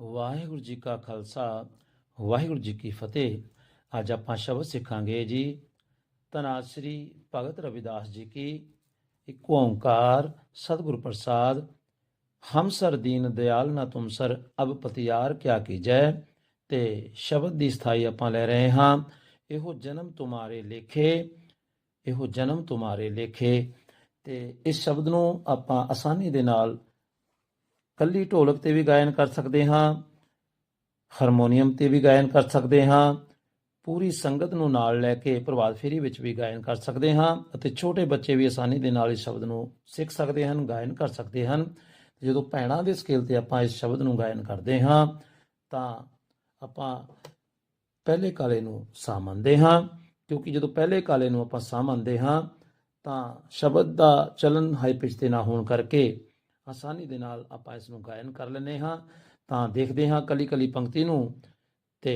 ਵਾਹਿਗੁਰੂ ਜੀ ਕਾ ਖਾਲਸਾ, ਵਾਹਿਗੁਰੂ ਜੀ ਕੀ ਫਤਿਹ। ਅੱਜ ਆਪਾਂ ਸ਼ਬਦ ਸਿੱਖਾਂਗੇ ਜੀ ਤਨਾਸਰੀ ਭਗਤ ਰਵਿਦਾਸ ਜੀ ਕੀ। ਇੱਕ ਓੰਕਾਰ, ਸਤਿਗੁਰ ਪ੍ਰਸਾਦ, ਹਮ ਸਰ ਦੀਨ ਦਿਆਲ ਨਾ ਤੁਮ ਸਰ, ਅਬ ਪਤਿਆਰ ਕਿਆ ਕੀਜੈ। ਤੇ ਸ਼ਬਦ ਦੀ ਸਥਾਈ ਆਪਾਂ ਲੈ ਰਹੇ ਹਾਂ, ਇਹੋ ਜਨਮ ਤੁਮਾਰੇ ਲੇਖੇ, ਇਹੋ ਜਨਮ ਤੁਮਾਰੇ ਲੇਖੇ। ਤੇ ਇਸ ਸ਼ਬਦ ਨੂੰ ਆਪਾਂ ਆਸਾਨੀ ਦੇ ਨਾਲ ਕੱਲੀ ਢੋਲਕ ਤੇ ਵੀ ਗਾਇਨ ਕਰ ਸਕਦੇ ਹਾਂ, ਹਾਰਮੋਨੀਅਮ ਤੇ ਵੀ ਗਾਇਨ ਕਰ ਸਕਦੇ ਹਾਂ, ਪੂਰੀ ਸੰਗਤ ਨੂੰ ਨਾਲ ਲੈ ਕੇ ਪ੍ਰਭਾਤ ਫੇਰੀ ਵਿੱਚ ਵੀ ਗਾਇਨ ਕਰ ਸਕਦੇ ਹਾਂ ਅਤੇ ਛੋਟੇ ਬੱਚੇ ਵੀ ਆਸਾਨੀ ਦੇ ਨਾਲ ਇਸ ਸ਼ਬਦ ਨੂੰ ਸਿੱਖ ਸਕਦੇ ਹਨ, ਗਾਇਨ ਕਰ ਸਕਦੇ ਹਨ। ਜਦੋਂ ਭੈਣਾਂ ਦੇ ਸਕੇਲ ਤੇ ਆਪਾਂ ਇਸ ਸ਼ਬਦ ਨੂੰ ਗਾਇਨ ਕਰਦੇ ਹਾਂ, ਤਾਂ ਆਪਾਂ ਪਹਿਲੇ ਕਾਲੇ ਨੂੰ ਸਾ ਮੰਨਦੇ ਹਾਂ, ਕਿਉਂਕਿ ਜਦੋਂ ਪਹਿਲੇ ਕਾਲੇ ਨੂੰ ਆਪਾਂ ਸਾ ਮੰਨਦੇ ਹਾਂ, ਤਾਂ ਸ਼ਬਦ ਦਾ ਚਲਨ ਹਾਈ ਪਿਚ ਤੇ ਨਾ ਹੋਣ ਕਰਕੇ ਆਸਾਨੀ ਦੇ ਨਾਲ ਆਪਾਂ ਇਸ ਨੂੰ ਗਾਇਨ ਕਰ ਲੈਂਦੇ ਹਾਂ। ਤਾਂ ਦੇਖਦੇ ਹਾਂ ਕਲੀ ਕਲੀ ਪੰਕਤੀ ਨੂੰ ਤੇ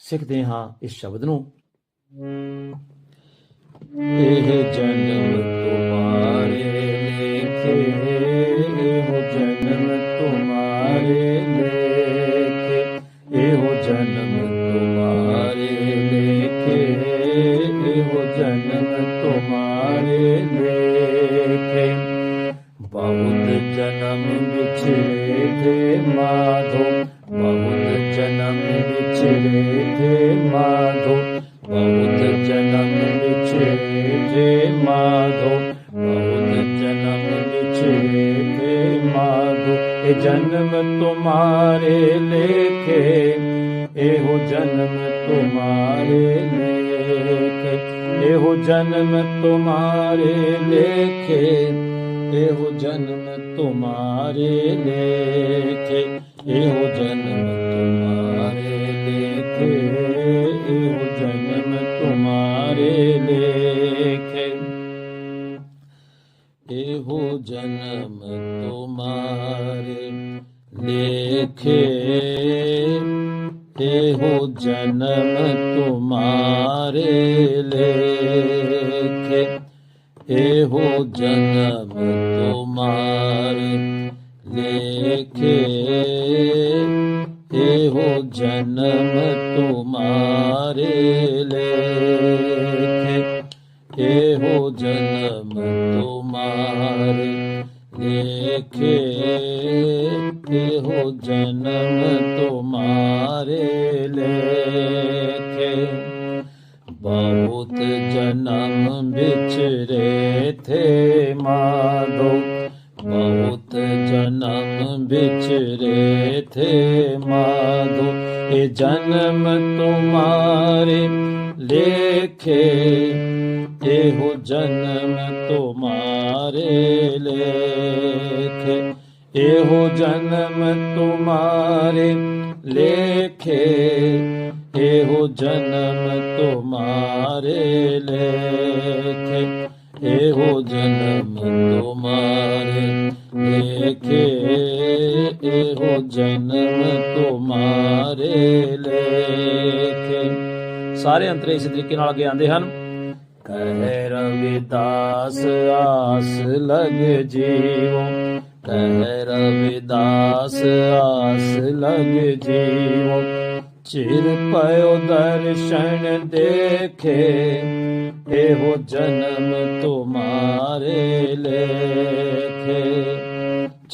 ਸਿੱਖਦੇ ਹਾਂ ਇਸ ਸ਼ਬਦ ਨੂੰ। ਇਹ ਜਨਮ ਤੁਮਾਰੇ ਲੇਖੇ ਇਹੋ ਜਨਮ ਤੁਮਾਰੇ ਲੇਖੇ ਇਹੋ ਜਨਮ ਤੁਮਾਰੇ ਲੇਖੇ ਇਹੋ ਜਨਮ ਤੁਮਾਰੇ ਲੇਖੇ ਜਨਮ ਵਿਛੜੇ ਥੇ ਮਾਧੋ, ਬਹੁਤ ਜਨਮ ਵਿਛੜੇ ਥੇ ਮਾਧੋ, ਬਹੁਤ ਜਨਮ ਵਿਛੜੇ ਥੇ ਮਾਧੋ। ਇਹ ਜਨਮ ਤੁਮਾਰੇ ਲੇਖੇ, ਇਹੋ ਜਨਮ ਤੁਮਾਰੇ ਲੇਖੇ, ਇਹੋ ਜਨਮ ਤੁਮਾਰੇ ਲੇਖੇ, ਇਹੋ ਜਨਮ ਤੁਮਾਰੇ ਲੇਖੇ। ਇਹੋ ਜਨਮ ਤੁਮਾਰੇ ਲੇਖੇ, ਇਹੋ ਜਨਮ ਤੁਮਾਰੇ ਲੇਖੇ। ਇਹੋ ਜਨਮ ਤੁਮਾਰੇ ਲੇਖੇ, ਇਹੋ ਜਨਮ ਤੁਮਾਰੇ ਲੇਖੇ। ਇਹੋ ਜਨਮ ਤੁਮਾਰੇ लेखे हे हो जन्म तुम्हारे लेखे हे हो जन्म तुम्हारे लेखे हे हो जन्म तुम्हारे लेखे बहुत जन्म बिछड़े थे माधो बहुत ਜਨਮ ਵਿਚਰੇ ਥੇ ਮਾਧੋ, ਇਹ ਜਨਮ ਤੁਮਾਰੇ ਲੇਖੇ। ਇਹੋ ਜਨਮ ਤੁਮਾਰੇ ਲੇਖੇ। ਇਹੋ ਜਨਮ ਤੁਮਾਰੇ ਲੇਖੇ। ਇਹੋ ਜਨਮ ਤੁਮਾਰੇ ਲੇਖੇ। ਇਹੋ ਜਨਮ ਤੁਮਾਰੇ ਲੇਖੇ ਇਹੋ ਜਨਮ ਤੁਮਾਰੇ ਲੇਖੇ। ਸਾਰੇ ਅੰਤਰੇ ਇਸ ਤਰੀਕੇ ਨਾਲ ਅੱਗੇ ਆਉਂਦੇ ਹਨ। ਕਹਿ ਰਵਿਦਾਸ ਆਸ ਲਗ ਜੀਵੋ। ਕਹਿ ਰਵਿਦਾਸ ਆਸ ਲਗ ਜੀਵੋ। ਚਿਰ ਪਇਓ ਦਰਸ਼ਨ ਦੇਖੇ, ਇਹੋ ਜਨਮ ਤੁਮਾਰੇ ਲੇਖੇ।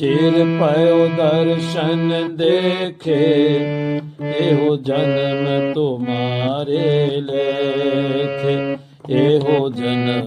ਚਿਰ ਪਇਓ ਦਰਸ਼ਨ ਦੇਖੇ ਇਹੋ ਜਨਮ ਤੁਮਾਰੇ ਲੇਖੇ ਇਹੋ ਜਨਮ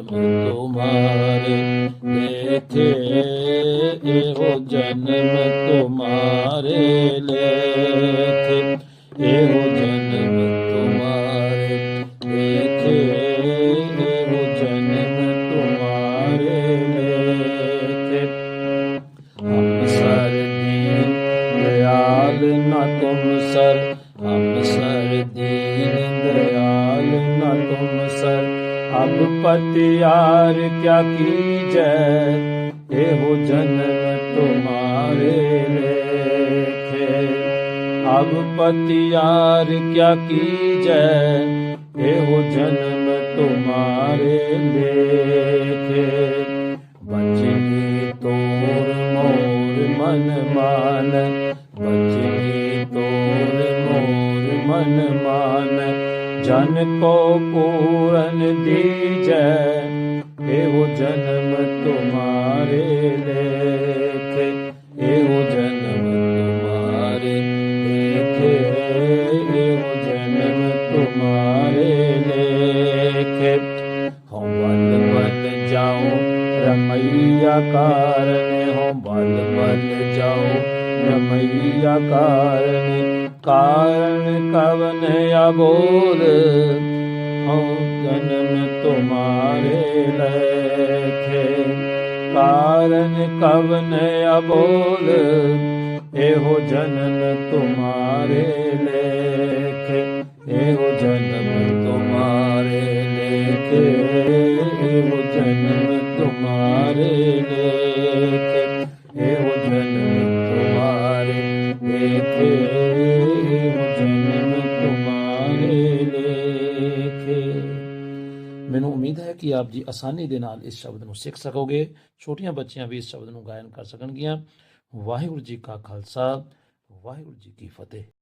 ਦਇਆਲ ਨਾ ਤੁਮ ਸਰ ਹਮ ਸਰ ਦੀਨ ਦਇਆਲ ਨਾ ਤੁਮ ਸਰ ਅਬ ਪਤਿਆਰ ਕਿਆ ਕੀਜੈ, ਇਹੋ ਜਨਮ ਤੁਮਾਰੇ ਲੇਖੇ ਅਬ ਪਤਿਆਰ ਕਿਆ ਕੀਜੈ, ਇਹੋ ਜਨਮ ਤੁਮਾਰੇ ਲੇਖੇ ਜਨ ਕੋ ਪੂਰਨ ਦੀਜੈ, ਇਹੋ ਜਨਮ ਤੁਮਾਰੇ ਲੇਖੇ, ਇਹੋ ਜਨਮ ਤੁਮਾਰੇ ਲੇਖੇ, ਇਹੋ ਜਨਮ ਤੁਮਾਰੇ ਲੇਖੇ। ਹਉ ਬਲ ਬਲ ਜਾਉ ਰਮਈਆ ਕਾਰਨ ਰਮਈਆ ਕਾਰਨ ਕਾਰਨ ਕਵਨ ਅਬੋਲ, ਹਉ ਜਨਮ ਤੁਮਾਰੇ ਲੇਖੇ। ਕਾਰਨ ਕਵਨ ਅਬੋਲ, ਇਹੋ ਜਨਮ ਤੁਮਾਰੇ ਲੇਖੇ। ਇਹੋ ਜਨਮ ਤੁਮਾਰੇ ਲੇਖੇ, ਇਹੋ ਜਨਮ ਤੁਮਾਰੇ ਲੇਖੇ। ਮੈਨੂੰ ਉਮੀਦ ਹੈ ਕਿ ਆਪ ਜੀ ਆਸਾਨੀ ਦੇ ਨਾਲ ਇਸ ਸ਼ਬਦ ਨੂੰ ਸਿੱਖ ਸਕੋਗੇ। ਛੋਟੀਆਂ ਬੱਚੀਆਂ ਵੀ ਇਸ ਸ਼ਬਦ ਨੂੰ ਗਾਇਨ ਕਰ ਸਕਣਗੀਆਂ। ਵਾਹਿਗੁਰੂ ਜੀ ਕਾ ਖਾਲਸਾ, ਵਾਹਿਗੁਰੂ ਜੀ ਕੀ ਫਤਿਹ।